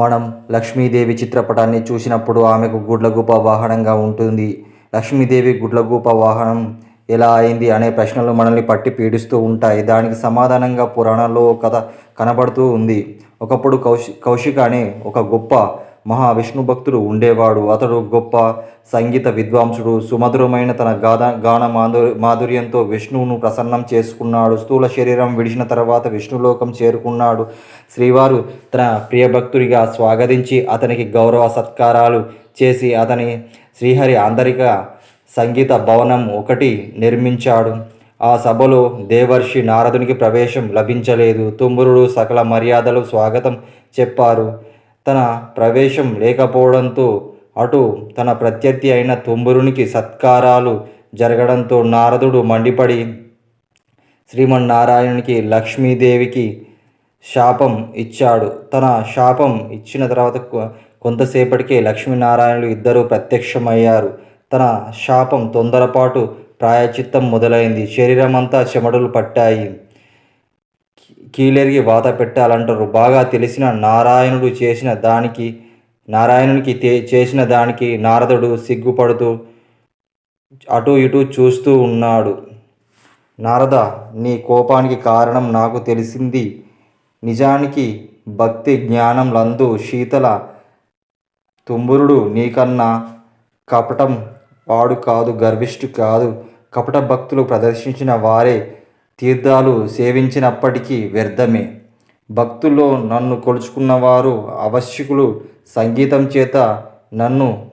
మనం లక్ష్మీదేవి చిత్రపటాన్ని చూసినప్పుడు ఆమెకు గుడ్లగూప వాహనంగా ఉంటుంది. లక్ష్మీదేవి గుడ్లగూప వాహనం ఎలా అయింది అనే ప్రశ్నలు మనల్ని పట్టి పీడిస్తూ ఉంటాయి. దానికి సమాధానంగా పురాణంలో కథ కనబడుతూ ఉంది. ఒకప్పుడు కౌశి కౌశిక అనే ఒక గొప్ప మహావిష్ణు భక్తుడు ఉండేవాడు. అతడు గొప్ప సంగీత విద్వాంసుడు. సుమధురమైన తన గాన గాన మాధుర్ మాధుర్యంతో విష్ణువును ప్రసన్నం చేసుకున్నాడు. స్థూల శరీరం విడిచిన తర్వాత విష్ణులోకం చేరుకున్నాడు. శ్రీవారు తన ప్రియభక్తుడిగా స్వాగతించి అతనికి గౌరవ సత్కారాలు చేసి అతని శ్రీహరి ఆంతరిక సంగీత భవనం ఒకటి నిర్మించాడు. ఆ సభలో దేవర్షి నారదునికి ప్రవేశం లభించలేదు. తుమ్మురుడు సకల మర్యాదలు స్వాగతం చెప్పారు. తన ప్రవేశం లేకపోవడంతో అటు తన ప్రత్యర్థి అయిన తుంబురునికి సత్కారాలు జరగడంతో నారదుడు మండిపడి శ్రీమన్నారాయణునికి లక్ష్మీదేవికి శాపం ఇచ్చాడు. తన శాపం ఇచ్చిన తర్వాత కొ- కొంతసేపటికే లక్ష్మీనారాయణులు ఇద్దరూ ప్రత్యక్షమయ్యారు. తన శాపం తొందరపాటు ప్రాయచిత్తం మొదలైంది. శరీరం అంతా చెమటలు పట్టాయి. కీలెరిగి వాత పెట్టాలంటారు. బాగా తెలిసిన నారాయణుడు చేసిన దానికి నారాయణునికి చేసిన దానికి నారదుడు సిగ్గుపడుతూ అటు ఇటు చూస్తూ ఉన్నాడు. నారద నీ కోపానికి కారణం నాకు తెలిసింది. నిజానికి భక్తి జ్ఞానం లందు శీతల తుంబురుడు నీకన్నా కపటం వాడు కాదు గర్విష్ఠు కాదు. కపట భక్తులు ప్రదర్శించిన వారే తీర్థాలు సేవించినప్పటికీ వ్యర్థమే. భక్తుల్లో నన్ను కొలుచుకున్నవారు అవశ్యకులు సంగీతం చేత నన్ను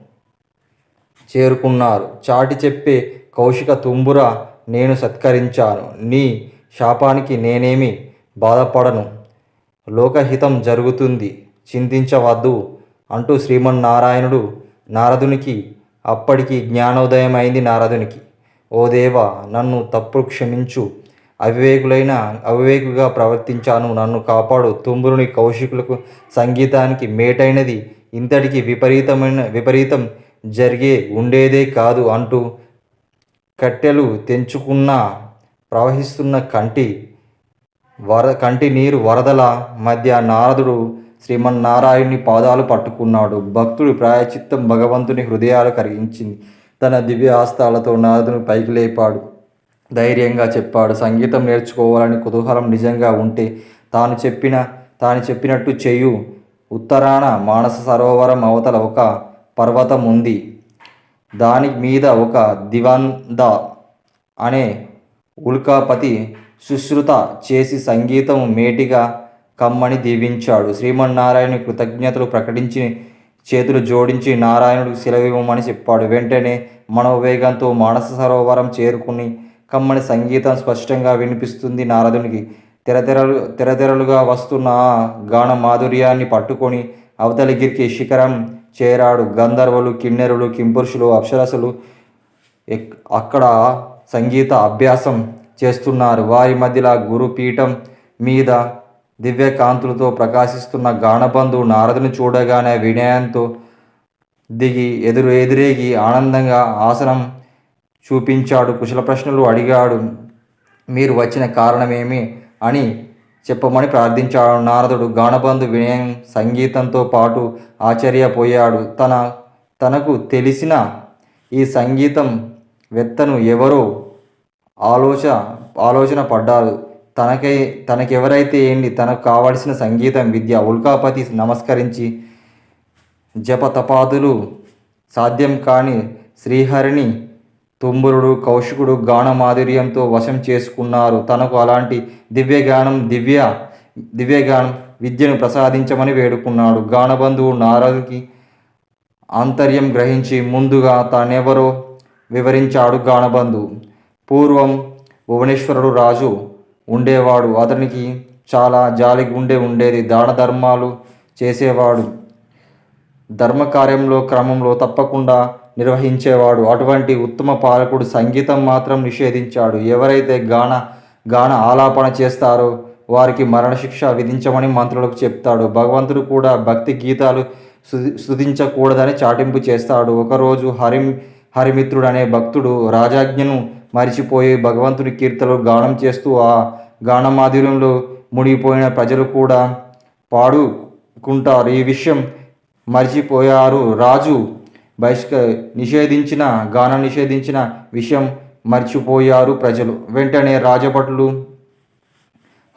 చేరుకున్నారు. చాటి చెప్పే కౌశిక తుంబుర నేను సత్కరించాను. నీ శాపానికి నేనేమి బాధపడను. లోకహితం జరుగుతుంది. చింతించవద్దు అంటూ శ్రీమన్నారాయణుడు నారదునికి అప్పటికి జ్ఞానోదయం అయింది నారదునికి. ఓ దేవ నన్ను తప్పు క్షమించు. అవివేకులైన అవివేకుగా ప్రవర్తించాను. నన్ను కాపాడు తుమ్మురుని కౌశికులకు సంగీతానికి మేటైనది. ఇంతటికి విపరీతమైన విపరీతం జరిగే ఉండేదే కాదు అంటూ కట్టెలు తెంచుకున్న ప్రవహిస్తున్న కంటి వర కంటి నీరు వరదల మధ్య నారదుడు శ్రీమన్నారాయణుని పాదాలు పట్టుకున్నాడు. భక్తుడి ప్రాయచిత్తం భగవంతుని హృదయాలు కరిగించింది. తన దివ్య ఆస్తాలతో నారదుని పైకి లేపాడు. ధైర్యంగా చెప్పాడు. సంగీతం నేర్చుకోవాలని కుతూహలం నిజంగా ఉంటే తాను చెప్పిన తాను చెప్పినట్టు చేయు. ఉత్తరాన మానస సరోవరం అవతల ఒక పర్వతం ఉంది. దాని మీద ఒక దివంద అనే ఉల్కాపతి సుశ్రుత చేసి సంగీతం మేటిగా కమ్మని దీవించాడు. శ్రీమన్నారాయణ కృతజ్ఞతలు ప్రకటించి చేతులు జోడించి నారాయణుడికి సెలవివ్వమని చెప్పాడు. వెంటనే మనోవేగంతో మానస సరోవరం చేరుకుని కమ్మని సంగీతం స్పష్టంగా వినిపిస్తుంది నారదునికి. తెరతెరలు తెరతెరలుగా వస్తున్న ఆ గాన మాధుర్యాన్ని పట్టుకొని అవతలిగిరికి శిఖరం చేరాడు. గంధర్వులు కిన్నెరులు కింపురుషులు అప్సరసులు ఎక్- అక్కడ సంగీత అభ్యాసం చేస్తున్నారు. వారి మధ్యలో గురుపీఠం మీద దివ్యకాంతులతో ప్రకాశిస్తున్న గానబంధు నారదుని చూడగానే వినయంతో దిగి ఎదురు ఎదురేగి ఆనందంగా ఆసనం చూపించాడు కుశల ప్రశ్నలు అడిగాడు. మీరు వచ్చిన కారణమేమి అని చెప్పమని ప్రార్థించాడు. నారదుడు గానబంధు వినయం సంగీతంతో పాటు ఆశ్చర్యపోయాడు. తన తనకు తెలిసిన ఈ సంగీతం వెత్తను ఎవరో ఆలోచన ఆలోచన పడ్డారు. తనకై తనకెవరైతే ఏంటి? తనకు కావలసిన సంగీతం విద్య ఉల్కాపతి నమస్కరించి జపతపాదులు సాధ్యం కాని శ్రీహరిని తుంబురుడు కౌశికుడు గాన మాధుర్యంతో వశం చేసుకున్నారు. తనకు అలాంటి దివ్యగానం దివ్య దివ్యగానం విద్యను ప్రసాదించమని వేడుకున్నాడు. గానబంధువు నారదుకి ఆంతర్యం గ్రహించి ముందుగా తానెవరో వివరించాడు గానబంధు పూర్వం భువనేశ్వరుడు రాజు ఉండేవాడు. అతనికి చాలా జాలి గుండె ఉండేది. దాన ధర్మాలు చేసేవాడు. ధర్మకార్యంలో క్రమంలో తప్పకుండా నిర్వహించేవాడు. అటువంటి ఉత్తమ పాలకుడు సంగీతం మాత్రం నిషేధించాడు. ఎవరైతే గాన గాన ఆలాపన చేస్తారో వారికి మరణశిక్ష విధించమని మంత్రులకు చెప్తాడు. భగవంతుడు కూడా భక్తి గీతాలు స్థుతించకూడదని చాటింపు చేస్తాడు. ఒకరోజు హరి హరిమిత్రుడు అనే భక్తుడు రాజాజ్ఞను మరిచిపోయి భగవంతుని కీర్తనలు గానం చేస్తూ ఆ గానమాధుర్యంలో మునిగిపోయిన ప్రజలు కూడా పాడుకుంటారు. ఈ విషయం మర్చిపోయారు. రాజు బహిష్క నిషేధించిన గానం నిషేధించిన విషయం మర్చిపోయారు ప్రజలు. వెంటనే రాజభటులు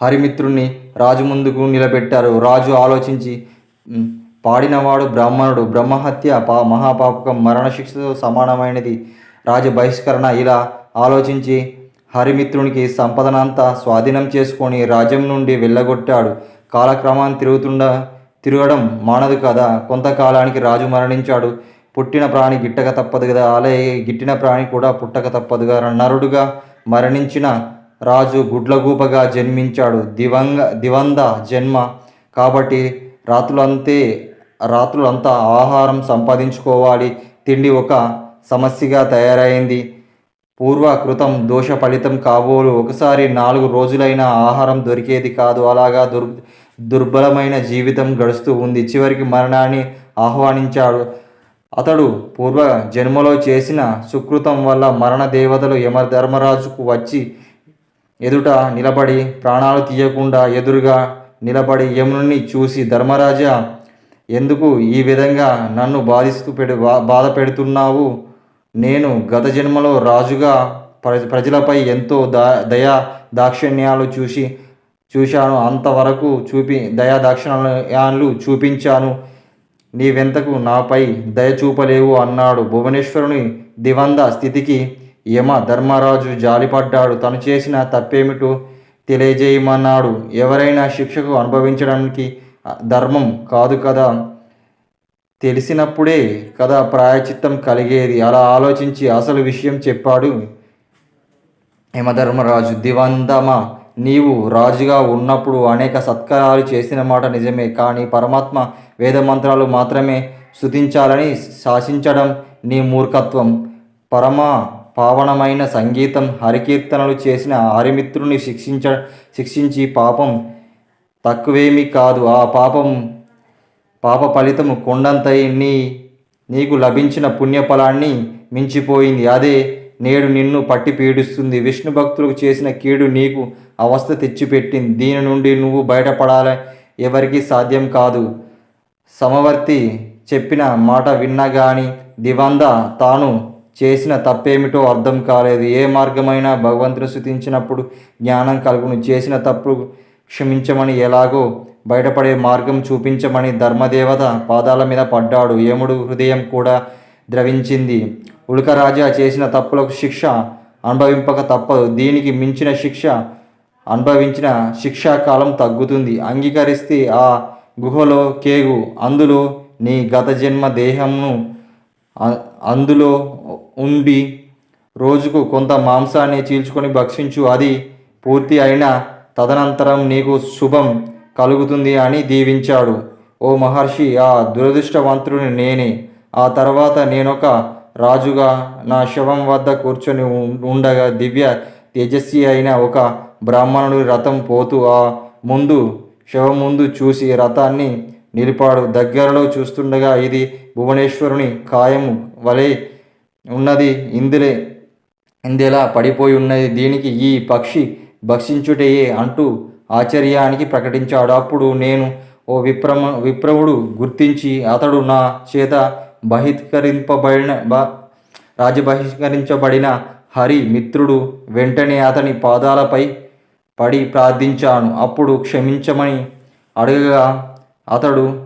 హరిమిత్రుణ్ణి రాజు ముందుకు నిలబెట్టారు. రాజు ఆలోచించి పాడినవాడు బ్రాహ్మణుడు. బ్రహ్మహత్య పా మహాపాపకం మరణశిక్షతో సమానమైనది. రాజు బహిష్కరణ ఇలా ఆలోచించి హరిమిత్రునికి సంపదనంతా స్వాధీనం చేసుకొని రాజ్యం నుండి వెళ్ళగొట్టాడు. కాలక్రమాన్ని తిరుగుతుండ తిరగడం మానదు కదా. కొంతకాలానికి రాజు మరణించాడు. పుట్టిన ప్రాణి గిట్టక తప్పదు కదా. అలాగే గిట్టిన ప్రాణి కూడా పుట్టక తప్పదుగా నరుడుగా మరణించిన రాజు గుడ్లగూపగా జన్మించాడు. దివంగ దివంద జన్మ. కాబట్టి రాత్రులంతే రాత్రులంతా ఆహారం సంపాదించుకోవాలి. తిండి ఒక సమస్యగా తయారైంది. పూర్వకృతం దోష ఫలితం కాబోలు. ఒకసారి నాలుగు రోజులైన ఆహారం దొరికేది కాదు. అలాగా దొరుకు దుర్బలమైన జీవితం గడుస్తూ ఉంది. చివరికి మరణాన్ని ఆహ్వానించాడు. అతడు పూర్వ జన్మలో చేసిన సుకృతం వల్ల మరణ దేవతలు యమధర్మరాజుకు వచ్చి ఎదుట నిలబడి ప్రాణాలు తీయకుండా ఎదురుగా నిలబడి యముని చూసి ధర్మరాజా ఎందుకు ఈ విధంగా నన్ను బాధిస్తూ పెడు బా- బాధ పెడుతున్నావు? నేను గత జన్మలో రాజుగా ప్ర- ప్రజలపై ఎంతో దా దయా దాక్షిణ్యాలు చూసి చూశాను అంతవరకు చూపి దయాదాక్షిణ్యాలు చూపించాను. నీవెంతకు నాపై దయ చూపలేవు అన్నాడు భువనేశ్వరుని దివంద స్థితికి. యమ ధర్మరాజు జాలిపడ్డాడు. తను చేసిన తప్పేమిటో తెలియజేయమన్నాడు. ఎవరైనా శిక్షకు అనుభవించడానికి ధర్మం కాదు కదా? తెలిసినప్పుడే కదా ప్రాయచిత్తం కలిగేది? అలా ఆలోచించి అసలు విషయం చెప్పాడు యమధర్మరాజు దివందమ నీవు రాజుగా ఉన్నప్పుడు అనేక సత్కారాలు చేసిన మాట నిజమే కానీ పరమాత్మ వేదమంత్రాలు మాత్రమే శుతించాలని శాసించడం నీ మూర్ఖత్వం. పరమ పావనమైన సంగీతం హరికీర్తనలు చేసిన హరిమిత్రుని శిక్షించ శిక్షించి పాపం తక్కువేమీ కాదు. ఆ పాపం పాప ఫలితము కొండంతై నీ నీకు లభించిన పుణ్యఫలాన్ని మించిపోయింది. అదే నేడు నిన్ను పట్టి పీడిస్తుంది. విష్ణు భక్తులకు చేసిన కీడు నీకు అవస్థ తెచ్చిపెట్టింది. దీని నుండి నువ్వు బయటపడాలి. ఎవరికీ సాధ్యం కాదు. సమవర్తి చెప్పిన మాట విన్నా గాని దివంద తాను చేసిన తప్పేమిటో అర్థం కాలేదు. ఏ మార్గమైనా భగవంతుని స్థుతించినప్పుడు జ్ఞానం కలుగును. చేసిన తప్పు క్షమించమని ఎలాగో బయటపడే మార్గం చూపించమని ధర్మదేవత పాదాల మీద పడ్డాడు. యముడు హృదయం కూడా ద్రవించింది. ఉల్కరాజా చేసిన తప్పులకు శిక్ష అనుభవింపక తప్పదు. దీనికి మించిన శిక్ష అనుభవించిన శిక్షాకాలం తగ్గుతుంది. అంగీకరిస్తే ఆ గుహలో కేగు. అందులో నీ గత జన్మ దేహంను అందులో ఉండి రోజుకు కొంత మాంసాన్ని చీల్చుకొని భక్షించు. అది పూర్తి అయిన తదనంతరం నీకు శుభం కలుగుతుంది అని దీవించాడు. ఓ మహర్షి ఆ దురదృష్టవంతుడిని నేనే. ఆ తర్వాత నేనొక రాజుగా నా శవం వద్ద కూర్చొని ఉండగా దివ్య తేజస్వి అయిన ఒక బ్రాహ్మణుడి రథం పోతూ ఆ ముందు శవం ముందు చూసి రథాన్ని నిలిపాడు. దగ్గరలో చూస్తుండగా ఇది భువనేశ్వరుని ఖాయము వలె ఉన్నది. ఇందులే ఇందెలా పడిపోయి ఉన్నది? దీనికి ఈ పక్షి భక్షించుటయే అంటూ ఆశ్చర్యానికి ప్రకటించాడు. అప్పుడు నేను ఓ విప్రమ విప్రవుడు గుర్తించి అతడు నా చేత బహిష్కరింపబడిన బ రాజబహిష్కరించబడిన హరి మిత్రుడు వెంటనే అతని పాదాలపై పడి ప్రార్థించాను. అప్పుడు క్షమించమని అడగగా అతడు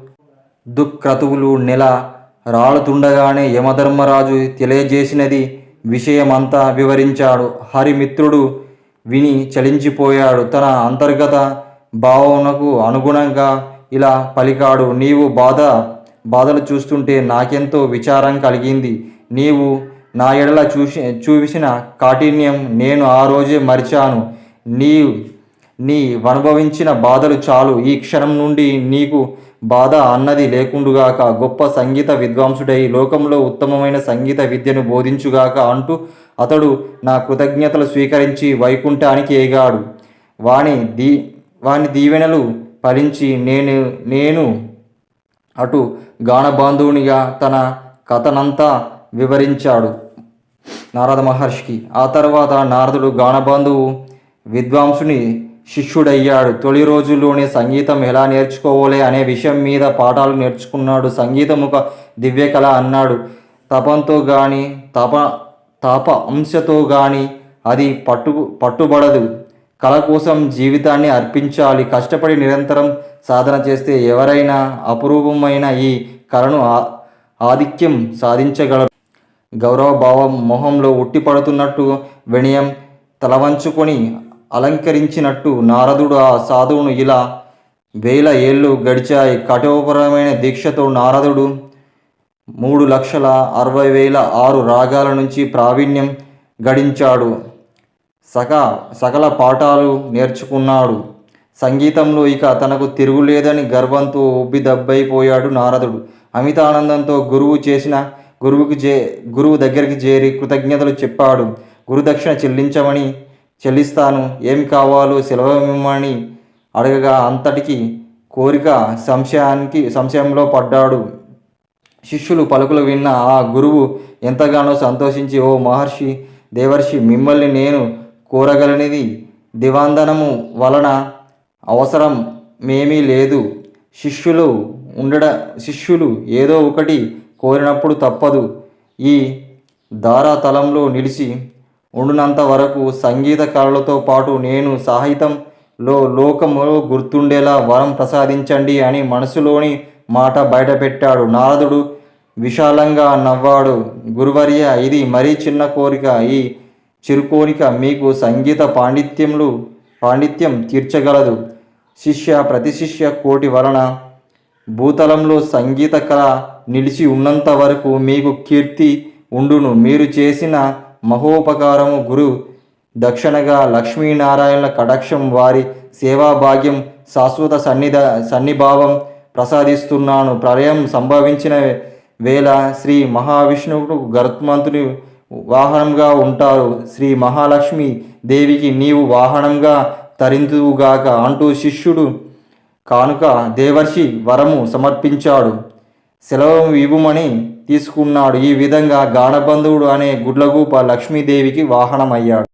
దుక్క్రతువులు నెల రాలుతుండగానే యమధర్మరాజు తెలియజేసినది విషయమంతా వివరించాడు. హరిమిత్రుడు విని చలించిపోయాడు. తన అంతర్గత భావనకు అనుగుణంగా ఇలా పలికాడు. నీవు బాధ బాధలు చూస్తుంటే నాకెంతో విచారం కలిగింది. నీవు నా ఎడల చూసి చూసిన కాఠిన్యం నేను ఆ రోజే మరిచాను. నీ నీ అనుభవించిన బాధలు చాలు. ఈ క్షణం నుండి నీకు బాధ అన్నది లేకుండుగాక గొప్ప సంగీత విద్వాంసుడై లోకంలో ఉత్తమమైన సంగీత విద్యను బోధించుగాక అంటూ అతడు నా కృతజ్ఞతలు స్వీకరించి వైకుంఠానికి ఏగాడు. వాని దీ వాని దీవెనలు ఫలించి నేను నేను అటు గానబాంధవునిగా తన కథనంతా వివరించాడు నారద మహర్షికి. ఆ తర్వాత నారదుడు గానబాంధువు విద్వాంసుని శిష్యుడయ్యాడు. తొలి రోజుల్లోనే సంగీతం ఎలా నేర్చుకోవాలి అనే విషయం మీద పాఠాలు నేర్చుకున్నాడు. సంగీతం ఒక దివ్యకళ అన్నాడు. తపంతో గాని తప తప అంశతో గాని అది పట్టు పట్టుబడదు. కళ కోసం జీవితాన్ని అర్పించాలి. కష్టపడి నిరంతరం సాధన చేస్తే ఎవరైనా అపురూపమైన ఈ కళను ఆ- ఆధిక్యం సాధించగలరు. గౌరవ భావం మొహంలో ఉట్టిపడుతున్నట్టు వినయం తలవంచుకొని అలంకరించినట్టు నారదుడు ఆ సాధువును ఇలా వేల ఏళ్ళు గడిచాయి కఠోపరమైన దీక్షతో నారదుడు మూడు లక్షల అరవై వేల ఆరు రాగాల నుంచి ప్రావీణ్యం గడించాడు. సక సకల పాఠాలు నేర్చుకున్నాడు. సంగీతంలో ఇక తనకు తిరుగులేదని గర్వంతో ఉబ్బిదబ్బైపోయాడు నారదుడు. అమితానందంతో గురువు చేసిన గురువుకి చే గురువు దగ్గరికి చేరి కృతజ్ఞతలు చెప్పాడు. గురుదక్షిణ చెల్లించమని చెల్లిస్తాను. ఏం కావాలో సెలవిమ్మని అడగగా అంతటికి కోరిక సంశయానికి సంశయంలో పడ్డాడు. శిష్యులు పలుకులు విన్న ఆ గురువు ఎంతగానో సంతోషించి ఓ మహర్షి దేవర్షి మిమ్మల్ని నేను కోరగలనిది దివాందనము వలన అవసరం మేమీ లేదు. శిష్యులు ఉండడ శిష్యులు ఏదో ఒకటి కోరినప్పుడు తప్పదు. ఈ ధారాతలంలో నిలిచి ఉండినంత వరకు సంగీత కళలతో పాటు నేను సాహిత్యంలో లోకములో గుర్తుండేలా వరం ప్రసాదించండి అని మనసులోని మాట బయటపెట్టాడు. నారదుడు విశాలంగా నవ్వాడు. గురువర్య ఇది మరీ చిన్న కోరిక. ఈ చిరుకోరిక మీకు సంగీత పాండిత్యములు పాండిత్యం తీర్చగలదు. శిష్య ప్రతి శిష్య కోటి వలన భూతలంలో సంగీత కళ నిలిచి ఉన్నంత వరకు మీకు కీర్తి ఉండును. మీరు చేసిన మహోపకారము గురు దక్షిణగా లక్ష్మీనారాయణ కటాక్షం వారి సేవాభాగ్యం శాశ్వత సన్నిధ సన్నిభావం ప్రసాదిస్తున్నాను. ప్రళయం సంభవించిన వేళ శ్రీ మహావిష్ణువుకు గరుత్మంతుని వాహనంగా ఉంటారు. శ్రీ మహాలక్ష్మి దేవికి నీవు వాహనంగా తరిందువుగాక అంటూ శిష్యుడు కానుక దేవర్షి వరము సమర్పించాడు. సెలవు ఇవ్వమని తీసుకున్నాడు. ఈ విధంగా గాఢబంధువుడు అనే గుడ్లగూప లక్ష్మీదేవికి వాహనమయ్యాడు.